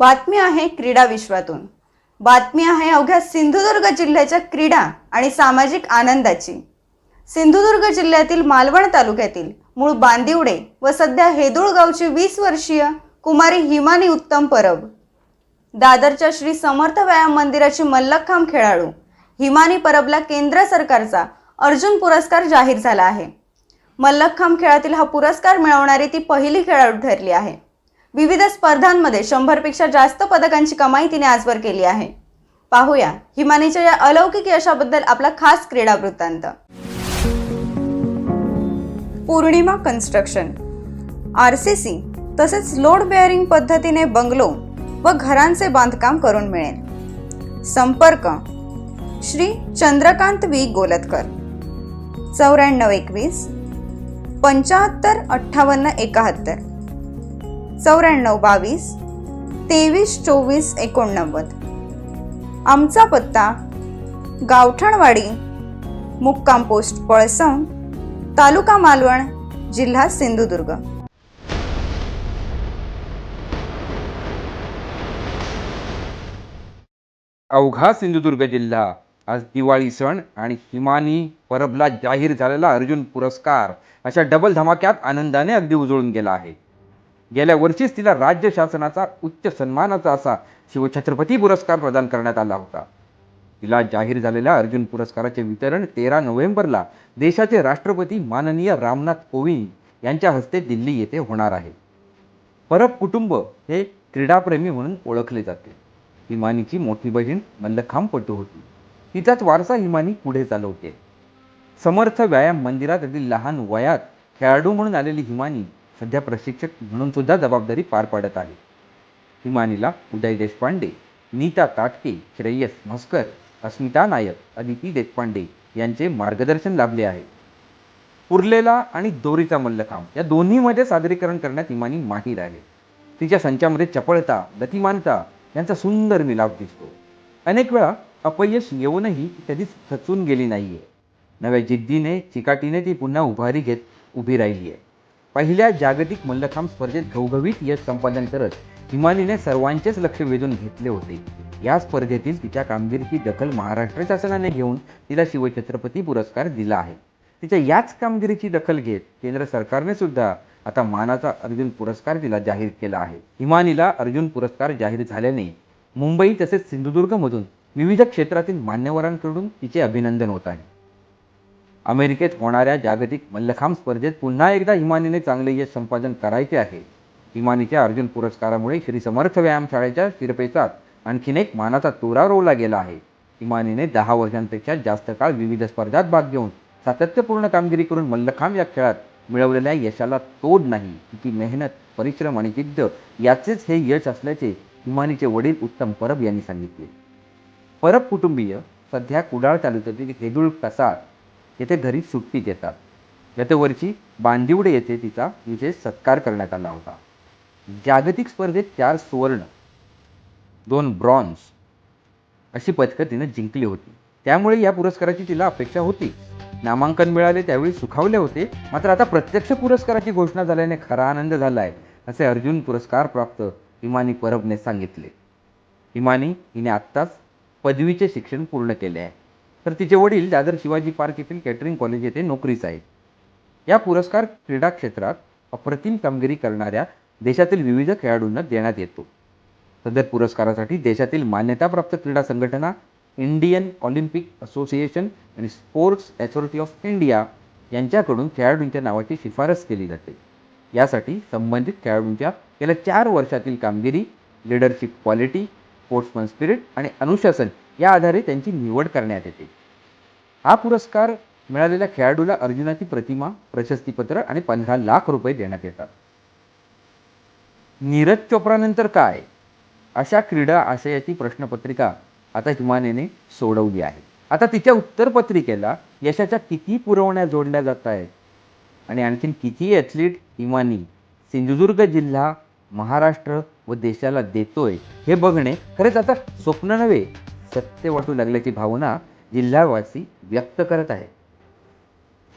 बातमी आहे क्रीडा विश्वातून. बातमी आहे अवघ्या सिंधुदुर्ग जिल्ह्याच्या क्रीडा आणि सामाजिक आनंदाची. सिंधुदुर्ग जिल्ह्यातील मालवण तालुक्यातील मूळ बांदिवडे व सध्या हेदूळ गावची वीस वर्षीय कुमारी हिमानी उत्तम परब. दादरच्या श्री समर्थ व्यायाम मंदिराची मल्लखांब खेळाडू. हिमानी परबला केंद्र सरकारचा अर्जुन पुरस्कार जाहीर झाला आहे. मल्लखांब खेळातील हा पुरस्कार मिळवणारी ती पहिली खेळाडू ठरली आहे. विविध स्पर्धांमध्ये शंभरपेक्षा जास्त पदकांची कमाई तिने आजवर केली आहे. पाहूया हिमानीच्या या अलौकिक यशाबद्दल आपला खास क्रीडा वृत्तांत Purnima construction. R C C तसेच लोड बेअरिंग पद्धतीने बंगलो व घरांचे बांधकाम करून मिळेल. संपर्क. श्री चंद्रकांत वी गोलतकर. चौऱ्याण्णव एकवीस. पंच्याहत्तर अठ्ठावन्न एकाहत्तर. चौऱ्याण्णव बावीस तेवीस चोवीस एकोणनव्वद. आमचा पत्ता गावठणवाडी मुक्काम पोस्ट पळसण तालुका मालवण जिल्हा सिंधुदुर्ग. अवघा सिंधुदुर्ग जिल्हा. आज दिवाळी सण आणि हिमानी परबला जाहीर झालेला अर्जुन पुरस्कार अशा डबल धमाक्यात आनंदाने अगदी उजळून गेला आहे. गेल्या वर्षीच तिला राज्य शासनाचा उच्च सन्मानाचा असा शिवछत्रपती पुरस्कार प्रदान करण्यात आला होता. तिला जाहीर झालेल्या अर्जुन पुरस्काराचे वितरण तेरा नोव्हेंबरला देशाचे राष्ट्रपती माननीय रामनाथ कोविंद यांच्या हस्ते दिल्ली येथे होणार आहे. परब कुटुंब हे क्रीडाप्रेमी म्हणून ओळखले जाते. हिमानीची मोठी बहीण मल्लखांबपटू होती. तिचाच वारसा हिमानी पुढे चालवते. समर्थ व्यायाम मंदिरात अगदी लहान वयात खेळाडू म्हणून आलेली हिमानी सध्या प्रशिक्षक म्हणून सुद्धा जबाबदारी पार पाडत आहे. हिमानीला उदय देशपांडे नीता ताटके श्रेयस म्हस्कर अस्मिता नायक अदिती देशपांडे यांचे मार्गदर्शन लाभले आहे. उरलेला आणि दोरीचा मल्लखांब या दोन्हीमध्ये सादरीकरण करण्यात हिमानी माहीर आहे. तिच्या संचामध्ये चपळता गतिमानता यांचा सुंदर मिलाप दिसतो. अनेक वेळा अपयश येऊनही कधीच खचून गेली आहे नव्या जिद्दीने चिकाटीने ती पुन्हा उभारी घेत उभी राहिली आहे पहिल्या जागतिक मल्लखांब स्पर्धेत घवघवीत यश संपादन करत हिमानीने सर्वांचेच लक्ष वेधून घेतले होते. या स्पर्धेतील तिच्या कामगिरीची दखल महाराष्ट्र शासनाने घेऊन तिला शिवछत्रपती पुरस्कार दिला आहे. तिच्या याच कामगिरीची दखल घेत केंद्र सरकारने सुद्धा आता मानाचा अर्जुन पुरस्कार तिला जाहीर केला आहे. हिमानीला अर्जुन पुरस्कार जाहीर झाल्याने मुंबई तसेच सिंधुदुर्गमधून विविध क्षेत्रातील मान्यवरांकडून तिचे अभिनंदन होत आहे. अमेरिकेत होणाऱ्या जागतिक मल्लखांब स्पर्धेत पुन्हा एकदा हिमानीने चांगले यश संपादन करायचे आहे. हिमानीच्या अर्जुन पुरस्कारामुळे श्री समर्थ व्यायामशाळेच्या शिरपेचात आणखीन एक मानाचा तोरा रोवला गेला आहे. हिमानीने दहा वर्षांपेक्षा जास्त काळ विविध स्पर्धात भाग घेऊन सातत्यपूर्ण कामगिरी करून मल्लखांब या खेळात मिळवलेल्या यशाला तोड नाही की मेहनत परिश्रम आणि जिद्द याचेच हे यश असल्याचे हिमानीचे वडील उत्तम परब यांनी सांगितले. परब कुटुंबीय सध्या कुडाळ तालुक्यातील हेदुळ कसाळ येथे घरी सुट्टीत येतात. गतवर्षी बांदिवडे येथे तिचा विशेष सत्कार करण्यात आला होता. जागतिक स्पर्धेत चार सुवर्ण दोन ब्रॉन्झ अशी पदकं तिनं जिंकली होती. त्यामुळे या पुरस्काराची तिला अपेक्षा होती. नामांकन मिळाले त्यावेळी सुखावले होते. मात्र आता प्रत्यक्ष पुरस्काराची घोषणा झाल्याने खरा आनंद झाला आहे असे अर्जुन पुरस्कार प्राप्त हिमानी परबने सांगितले. हिमानी हिने आत्ताच पदवीचे शिक्षण पूर्ण केले आहे. तर तिचे वडील दादर शिवाजी पार्क येथील कॅटरिंग कॉलेज येथे नोकरीच आहेत. या पुरस्कार क्रीडा क्षेत्रात अप्रतिम कामगिरी करणाऱ्या देशातील विविध खेळाडूंना देण्यात येतो. सदर पुरस्कारासाठी देशातील मान्यताप्राप्त क्रीडा संघटना इंडियन ऑलिम्पिक असोसिएशन आणि स्पोर्ट्स अथॉरिटी ऑफ इंडिया यांच्याकडून खेळाडूंच्या नावाची शिफारस केली जाते. यासाठी संबंधित खेळाडूंच्या गेल्या चार वर्षातील कामगिरी लिडरशिप क्वालिटी स्पोर्ट्समन स्पिरिट आणि अनुशासन या आधारे त्यांची निवड करण्यात येते. हा पुरस्कार मिळालेल्या खेळाडूला अर्जुनाची प्रतिमा प्रशस्तीपत्र आणि पंधरा लाख रुपये देण्यात येतात. नीरज चोप्रानंतर काय? अशा क्रीडा आशयाची प्रश्नपत्रिका आता हिमानीने सोडवली आहे. आता तिच्या उत्तरपत्रिकेला यशाच्या किती पुरवण्या जोडल्या जात आहेत? आणि आणखीन किती ॲथलीट हिमानी सिंधुदुर्ग जिल्हा महाराष्ट्र व देशाला देतोय हे बघणे खरेच आता स्वप्न नव्हे. सत्य वाटू लागल्याची भावना जिल्हावासी व्यक्त करत आहे.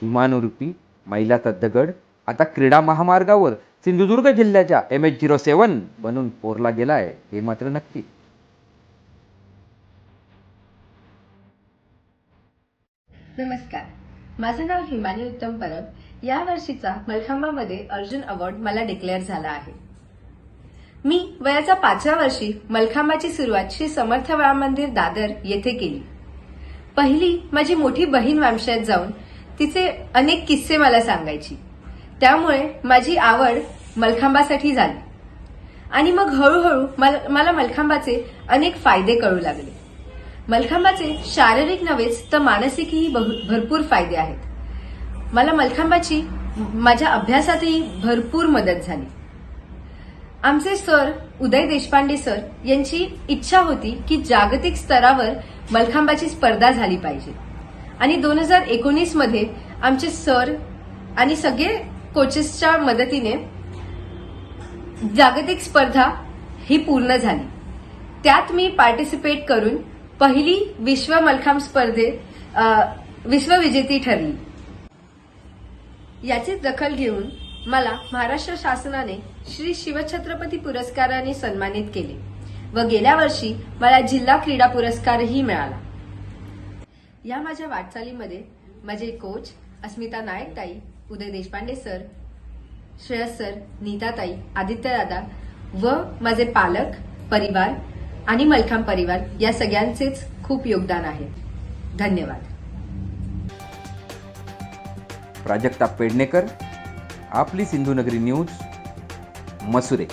हिमानुरूपी मैलाचा दगड आता क्रीडा महामार्गावर. सिंधुदुर्ग जिल्ह्याच्या एम एच झिरो सेवन बनून कोरला गेलाय हे मात्र नक्की. नमस्कार. माझं नाव हिमानी उत्तम परब. या वर्षीचा मलखांबामध्ये अर्जुन अवॉर्ड मला डिक्लेअर झाला आहे. मी वयाच्या पाचव्या वर्षी मलखांबाची सुरुवात श्री समर्थ बाळ मंदिर दादर येथे केली. पहिली माझी मोठी बहीण वामशात जाऊन तिचे अनेक किस्से मला सांगायची. त्यामुळे माझी आवड मलखांबासाठी झाली. आणि मग हळूहळू मल- मला मलखांबाचे अनेक फायदे कळू लागले. मलखांबाचे शारीरिक नव्हेच तर मानसिकही भरपूर फायदे आहेत. मला मलखांबाची माझ्या अभ्यासातही भरपूर मदत झाली. आमचे सर उदय देशपांडे सर यांची इच्छा होती की जागतिक स्तरावर मलखांबाची स्पर्धा झाली पाहिजे. आणि दोन हजार एकोणीसमध्ये आमचे सर आणि सगळे कोचेसच्या मदतीने जागतिक स्पर्धा ही पूर्ण झाली. त्यात मी पार्टिसिपेट करून पहिली विश्व मलखांब स्पर्धेत विश्वविजेती ठरली. याची दखल घेऊन मला महाराष्ट्र शासनाने श्री शिवछत्रपती पुरस्काराने सन्मानित केले व गेल्या वर्षी मला जिल्हा क्रीडा पुरस्कारही मिळाला. या माझ्या वाटचालीमध्ये माझे कोच अस्मिता नायक ताई उदय देशपांडे सर श्रेयस सर नीताताई आदित्य दादा व माझे पालक परिवार आणि मलखांब परिवार या सगळ्यांचेच खूप योगदान आहे. धन्यवाद. प्राजक्ता पेडणेकर आपली सिंधुनगरी न्यूज मसुरे.